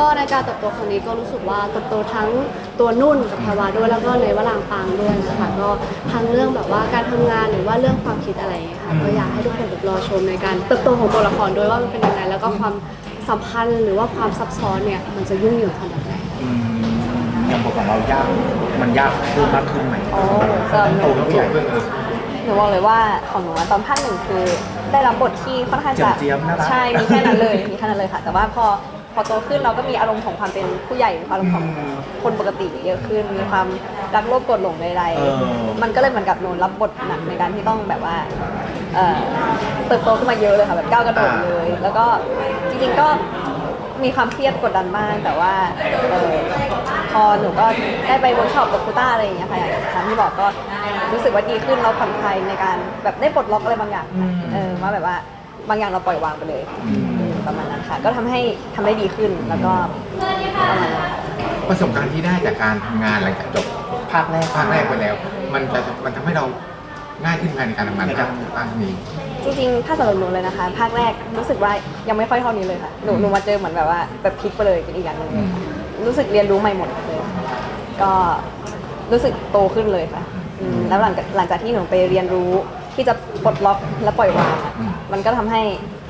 ก็ในการเติบโตครั้งนี้ก็รู้สึกว่าเติบโตทั้งตัวนุ่นกับแพรวาด้วยแล้วก็ในวลางปางด้วยนะคะก็ทั้งเรื่องแบบว่าการทำงานหรือว่าเรื่องความคิดอะไรอย่างเงี้ยค่ะก็อยากให้ทุกคนแบบรอชมในการเติบโตของตัวละครด้วยว่ามันเป็นยังไงแล้วก็ความสัมพันธ์หรือว่าความซับซ้อนเนี่ยมันจะยุ่งเหยิงขนาดไหน อืมอย่างบทของเรายาก มันยากเพิ่มมากขึ้นไหมโอ้ต้องโตเป็นผู้ใหญ่ขึ้นหนูบอกเลยว่าของหนูอะตอนภาคหนึ่งคือ ได้รับบทที่ค่อนข้างจะเจียมๆน่ารัก ใช่มีแค่นั้นเลยมีแค่นั้นเลยค่ะ แต่ว่าพอ พอโตขึ้นเราก็มีอารมณ์ของความเป็นผู้ใหญ่มีความอารมณ์ของคนปกติเยอะขึ้น มีความรักโลภกดหลงใดเออ ๆมันก็เลยเหมือนกับหนูรับบทหนักในการที่ต้องแบบว่าเอ่อเติบโตขึ้นมาเยอะเลยค่ะแบบก้าวกระโดดเลย แล้วก็จริงๆก็มีความเครียดกดดันบ้างแต่ว่าเออพอหนูก็ได้ไปเวิร์กช็อปกับครูต้าอะไรอย่างเงี้ยค่ะอย่างทางที่บอกก็รู้สึกว่าดีขึ้นเราผ่อนคลายในการแบบได้ปลดล็อกอะไรบางอย่างอืม เออว่าแบบว่าบางอย่างเราปล่อยวางไปเลย อืม ประมาณนั้นค่ะ ก็ทำให้ทำได้ดีขึ้นแล้วก็ประมาณนั้น ประสบการณ์ที่ได้จากการทำงานหลังจากจบภาคแรก ภาคแรกไปแล้ว มันจะมันทำให้เราง่ายขึ้นภายในการทำงานในการ ภาคนี้ จริงๆ ถ้าสำหรับหนูเลยนะคะ ภาคแรกรู้สึกว่ายังไม่ค่อยเท่านี้เลยค่ะ หนูหนูมาเจอเหมือนแบบว่าแบบพลิกไปเลยเป็นอีกอย่างหนึงเลยค่ะรู้สึกเรียนรู้ใหม่หมดเลยก็รู้สึกโตขึ้นเลยค่ะอืมแล้วหลังจากหลังจากที่หนูไปเรียนรู้ที่จะปลดล็อกและปล่อยวางอะอืม มันก็ทำให้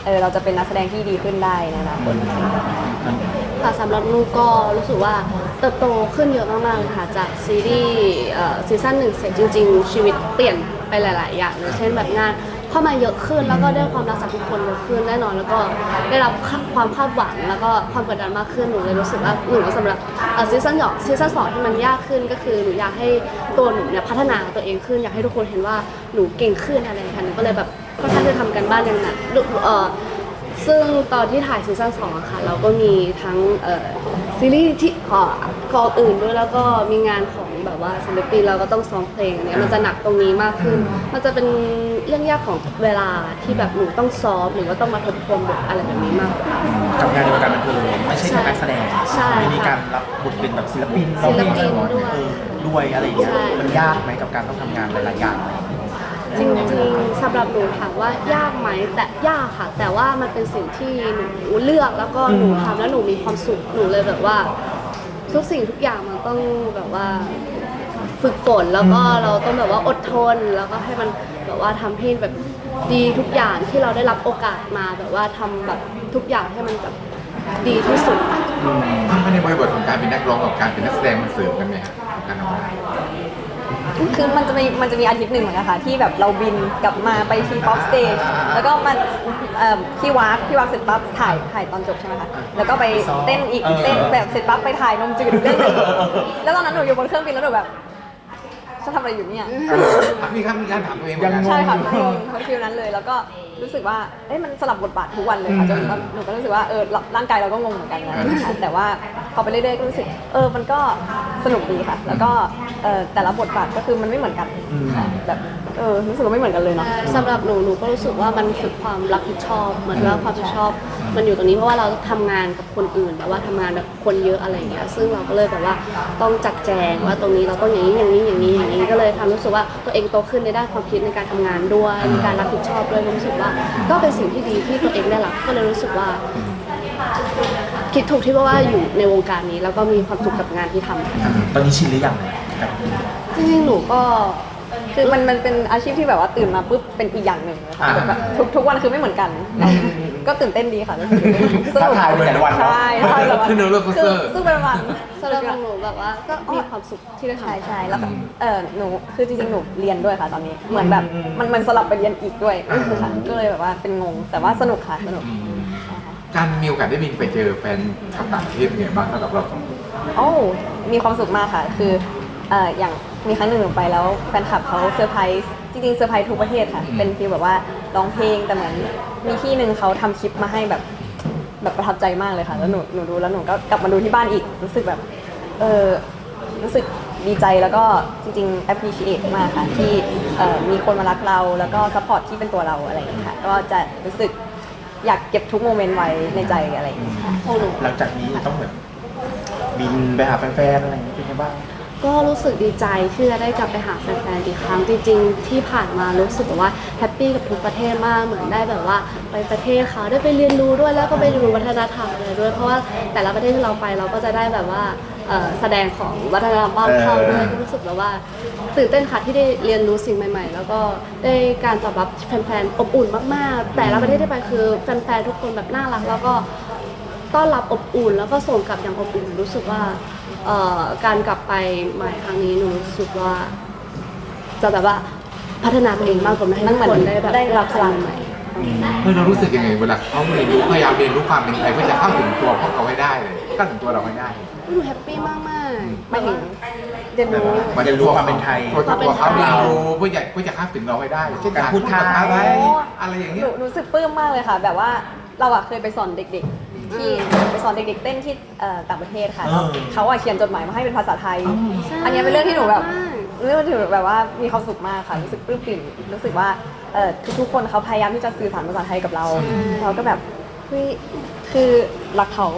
เออเราจะเป็นนักแสดงที่ดีขึ้นได้ในอนาคตค่ะสำหรับลูก็รู้สึกว่าเติบโตขึ้นเยอะมากๆเลยค่ะจากซีรีส์ซีซั่นหนึ่งเสร็จจริง ๆ ชีวิตเปลี่ยนไปหลาย ๆ อย่างเลยเช่นแบบงานเข้ามาเยอะขึ้น แล้วก็ได้ความรักจากทุกคนเยอะขึ้นแน่นอน แล้วก็ได้รับความคาดหวังแล้วก็ความกดดันมากขึ้นหนูเลยรู้สึกว่าหนูสำหรับซีซั่นหยอกซีซั่นสองที่มันยากขึ้นก็คือหนูอยากให้ตัวหนูเนี่ยพัฒนาตัวเองขึ้นอยากให้ทุกคนเห็นว่าหนูเก่งขึ้นอะไรอย่างเงี้ยค่ะหนูก็เลยแบบ ค่อนข้างจะทำกันบ้านอย่างหนักเอ่อซึ่งตอนที่ถ่ายซีซั่นสองอะค่ะ เราก็มีทั้งเอ่อซีรีส์ที่เอ่อกองอื่นด้วยแล้วก็มีงานของแบบว่าศิลปินเราก็ต้องซ้อมเพลงเนี่ยมันจะหนักตรงนี้มากขึ้น มันจะเป็นเรื่องยากของเวลาที่แบบหนูต้องซ้อมหรือว่าต้องมาทบทวนบทอะไรแบบนี้มากกว่าทำงานในวงการบันเทิงไม่ใช่แค่นักแสดงใช่ไม่มีการรับบทเป็นแบบศิลปินศิลปินร้องเพลงด้วย เออด้วยอะไรอย่างเงี้ยใช่มันยากไหมกับการต้องทำงานหลายๆอย่าง จริงๆสำหรับหนูถามว่ายากไหมแต่ยากค่ะ แต่ว่ามันเป็นสิ่งที่หนูเลือกแล้วก็หนูทำแล้วหนูมีความสุขหนูเลยแบบว่า ทุกสิ่งทุกอย่างมันต้องแบบว่า ฝึกฝนแล้วก็เราต้องแบบว่าอดทนแล้วก็ให้มันแบบว่าทำให้แบบดีทุกอย่างที่เราได้รับโอกาสมาแบบว่าทำแบบทุกอย่างให้มันแบบดีที่สุด ถ้าในบริบทของการเป็นนักร้องกับการเป็นนักแสดงมันเสริมกันไหมครับการทำงาน คือมันจะมีมันจะมีอาทิตย์หนึ่งเหมือนกันค่ะที่แบบเราบินกลับมาไปที่ป๊อปสเตจแล้วก็มาเอ่อที่วากที่วากเสร็จปั๊บถ่ายถ่ายตอนจบใช่ไหมคะแล้วก็ไปเต้นอีกเออเต้นแบบเสร็จปั๊บไปถ่ายนมจืดอีกเรื่องหนึ่งแล้วตอนนั้นหนูอยู่บนเครื่องบินแล้วหนูแบบฉันทำอะไรอยู่เนี่ย มีครับมีการถามตัวเองยังงใช่ค่ะงงทั้งฟิลนั้นเลยแล้วก็ รู้สึกว่าเอ้ยมันสลับบทบาททุกวันเลยค่ะจนว่าหนูก็รู้สึกว่าเออร่างกายเราก็งงเหมือนกันนะแต่ว่าพอไปเรื่อยๆก็รู้สึกเออมันก็สนุกดีค่ะ แล้วก็เออแต่ละบทบาทก็คือมันไม่เหมือนกันค่ะแบบเออรู้สึกว่าไม่เหมือนกันเลยเนาะ สำหรับหนูหนูก็รู้สึกว่ามันฝึกความรับผิดชอบเหมือนว่าความรับผิดชอบ มันอยู่ตรงนี้เพราะว่าเราทำงานกับคนอื่นแบบว่าทำงานแบบคนเยอะอะไรอย่างเงี้ยซึ่งเราก็เลยแบบว่าต้องจัดแจงว่าตรงนี้เราต้องอย่างนี้อย่างนี้อย่างนี้อย่างนี้ก็เลยทำรู้สึกว่าตัวเองโตขึ้นในด้านความคิดในการทำงานด้วยในการรับผิดชอบด้วยรู้สึกว่า ก็เป็นสิ่งที่ดีที่ตัวเองได้รับก็เลยรู้สึกว่าคิดถูกที่ว่าอยู่ในวงการนี้แล้วก็มีความสุขกับงานที่ทำตอนนี้ชินหรือยังกับจริงๆหนูก็ คือมันมันเป็นอาชีพที่แบบว่าตื่นมาปุ๊บเป็นอีกอย่างหนึ่งเลยค่ะอ่า แบบทุกทุกวันคือไม่เหมือนกัน ก็ตื่นเต้นดีค่ะรู้สึกสนุกท้าทายไปแต่ละวันเนอะ ใช่ท้าทายแต่ละวันขึ้นเรือโคสคืเตออร์ซึ่งเป็นวัน สำหรับหนูแบบว่าก็มีความสุขที่ได้ทำ ใช่ใช่แล้วก็เออหนูคือจริงๆหนูเรียนด้วยค่ะตอนนี้ เหมือนแบบมันมันสลับไปเรียนอีกด้วยค่ะก็เลยแบบว่าเป็นงงแต่ว่าสนุกค่ะสนุกการมีโอกาสได้บินไปเจอแฟนชาวต่างประเทศไงบ้างสำหรับเราสองคน โอ้มีความสุขมากค่ะ คือเอ่ออย่าง มีครั้งหนึ่งหนูไปแล้วแฟนคลับเขาเซอร์ไพรส์จริงๆเซอร์ไพรส์ทุกประเทศค่ะ เป็นฟีลแบบว่าร้องเพลงแต่เหมือนมีที่หนึ่งเขาทำคลิปมาให้แบบแบบประทับใจมากเลยค่ะ แล้วหนูหนูดูแล้วหนูก็กลับมาดูที่บ้านอีกรู้สึกแบบเออรู้สึกดีใจแล้วก็จริงๆ appreciate มากค่ะ ที่เอ่อมีคนมารักเรา แล้วก็ support ที่เป็นตัวเราอะไรอย่างเงี้ยค่ะ ก็จะรู้สึกอยากเก็บทุกโมเมนต์ไว้ในใจอะไรอย่างเงี้ยค่ะของหนูหลังจากนี้ต้องแบบบินไปหาแฟนๆอะไรอย่างเงี้ยเป็นไงบ้าง ก็รู้สึกดีใจที่จะได้กลับไปหาแฟนๆอีกครั้งจริงๆ ที่ผ่านมารู้สึกแบบว่าแฮปปี้กับทุกประเทศมากเหมือนได้แบบว่าไปประเทศเขาได้ไปเรียนรู้ด้วยแล้วก็ไปดูวัฒนธรรมอะไรด้วย เพราะว่าแต่ละประเทศที่เราไปเราก็จะได้แบบว่าเอ่อแสดงของวัฒนธรรมบ้านเขาด้วยก็รู้สึกแบบว่าตื่นเต้นค่ะที่ได้เรียนรู้สิ่งใหม่ ๆ แล้วก็ได้การตอบรับแฟนๆอบอุ่นมากๆ แต่ละประเทศที่ไปคือแฟนๆทุกคนแบบน่ารักแล้วก็ ต้อนรับอบอุ่น แล้วก็ส่งกลับอย่างอบอุ่นรู้สึกว่าเอ่อการกลับไปใหม่ครั้งนี้หนูรู้สึกว่า จะแบบว่าพัฒนาตัวเองมากกว่าให้มันทุกเหมืคอนนได้แบบได้รับพลังใหม่เมื่อเรารู้สึกยังไงเวลาเขาเรียนรู้พยายามเรียนรู้ความเป็นไทยเพื่อจะเข้าถึงตัวพวกเขาให้ได้เลยเข้าถึงตัวเราให้ได้หนูแฮปปี้มากมากๆไม่ถึงเรียนรู้มันเรียนรู้ความเป็นไทยตัวตัวเขาเรียนรู้เพื่อจะเพื่อจะเข้าถึงเราให้ได้เช่นการพูดไทยภาษาไทยอะไรอย่างหเงี้นูยรู้สึกปลื้มมากเลยค่ะ แบบว่าเราอะเคยไปสอนเด็ก ๆ ที่ไปสอนเด็กๆเต้นที่เอ่อต่างประเทศค่ะเออเขาอะเขียนจดหมายมาให้เป็นภาษาไทยอันเนี้ยเป็นเรื่องที่หนูแบบเรื่องที่หนูแบบว่ามีความสุขมากค่ะรู้สึกปลื้มปิ่มรู้สึกว่าเอ่อทุกๆคนเขาพยายามที่จะสื่อสารภาษาไทยกับเรา เราก็แบบเฮ้ยคือรักเขา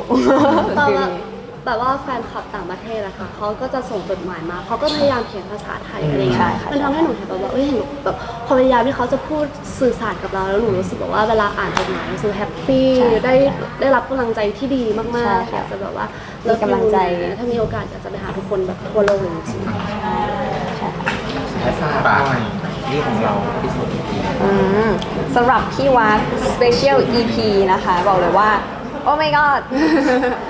แต่ฟิลว่านี้ แบบว่าแฟนคลับต่างประเทศอะค่ะเขาก็จะส่งจดหมายมาเขาก็พยายามเขียนภาษาไทยอะไรอย่างเงี้ใช่ยค่ะมันทำให้หนูเห็นแบบว่าเอ้ยเห็นแบบพอพยายามที่เขาจะพูดสื่อสารกับเราแล้วหนูรู้สึกแบบว่าเวลาอ่านจดหมายรู้สึกแฮปปี้ได้ได้รับกำลังใจที่ดีมากใช่ๆค่ะอยากจะแบบว่ามีมีกำลังใจถ้ามีโอกาสอยากจะไปหาทุกคนแบบทั่วโลกเลยจริงๆและฝากหน่อยนี่ของเราพิสูจน์อืมสำหรับพี่วัด Special EP นะคะ บอกเลยว่า โอ้ my god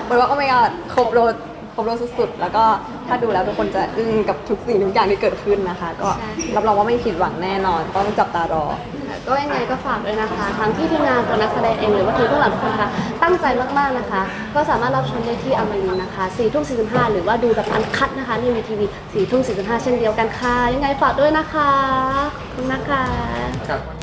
บอกว่าโอ้ my god ครบรถครบรถสุดๆ แล้วก็ถ้าดูแล้วทุกคนจะอึ้งกับทุกสิ่งทุกอย่างที่เกิดขึ้นนะคะ ก็ใช่รับรองว่าไม่ผิดหวังแน่นอน ต้องจับตารอค่ะก็ยังไงก็ฝากด้วยนะคะ ทั้งที่ทีมงานตัวนักแสดงเองหรือว่าทีมเบื้องหลังทุกคนนะคะตั้งใจมากๆนะคะ ก็สามารถรับชมได้ที่อมรินทร์นะคะ4ทุ่ม45 หรือว่าดูแบบอันคัดนะคะในวีทีวี4ทุ่ม45 เช่นเดียวกันค่ะ ยังไงฝากด้วยนะคะขอบคุณนะคะครับ